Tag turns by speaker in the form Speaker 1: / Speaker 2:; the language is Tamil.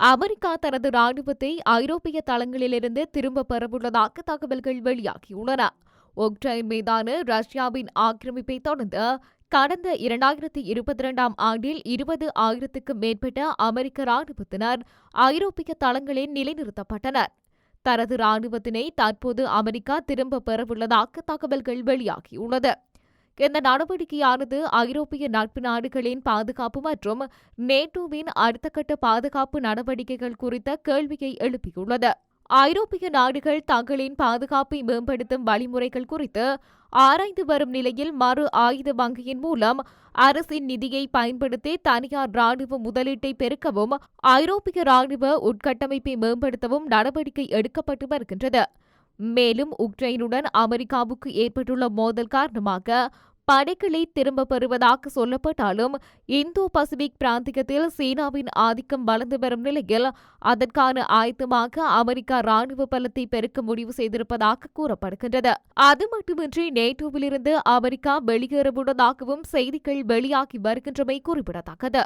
Speaker 1: அமெரிக்கா தனது ராணுவத்தை ஐரோப்பிய தளங்களிலிருந்து திரும்ப பெறவுள்ளதாக தகவல்கள் வெளியாகியுள்ளன. உக்ரைன் மீதான ரஷ்யாவின் ஆக்கிரமிப்பை தொடர்ந்து கடந்த இரண்டாயிரத்தி இருபத்தி இரண்டாம் ஆண்டில் இருபது ஆயிரத்துக்கும் மேற்பட்ட அமெரிக்க ராணுவத்தினர் ஐரோப்பிய தளங்களில் நிலைநிறுத்தப்பட்டனர். தனது ராணுவத்தினை தற்போது அமெரிக்கா திரும்ப பெறவுள்ளதாக தகவல்கள் வெளியாகியுள்ளது. இந்த நடவடிக்கையானது ஐரோப்பிய நட்பு நாடுகளின் பாதுகாப்பு மற்றும் நேட்டோவின் அடுத்த கட்ட பாதுகாப்பு நடவடிக்கைகள் குறித்த கேள்வியை எழுப்பியுள்ளது. ஐரோப்பிய நாடுகள் தங்களின் பாதுகாப்பை மேம்படுத்தும் வழிமுறைகள் குறித்து ஆராய்ந்து வரும் நிலையில் மறு ஆயுத வங்கியின் மூலம் அரசின் நிதியை பயன்படுத்தி தனியார் ராணுவ முதலீட்டை பெருக்கவும் ஐரோப்பிய ராணுவ உட்கட்டமைப்பை மேம்படுத்தவும் நடவடிக்கை எடுக்கப்பட்டு வருகின்றது. மேலும் உக்ரைனுடன் அமெரிக்காவுக்கு ஏற்பட்டுள்ள மோதல் காரணமாக படைகளை திரும்ப பெறுவதாக சொல்லப்பட்டாலும் இந்தோ பசிபிக் பிராந்தியத்தில் சீனாவின் ஆதிக்கம் வளர்ந்து வரும் நிலையில் அதற்கான ஆயத்தமாக அமெரிக்கா ராணுவ பலத்தை பெருக்க முடிவு செய்திருப்பதாக கூறப்படுகின்றது. அது மட்டுமின்றி நேட்டோவிலிருந்து அமெரிக்கா வெளியேறவுள்ளதாகவும் செய்திகள் வெளியாகி வருகின்றமை குறிப்பிடத்தக்கது.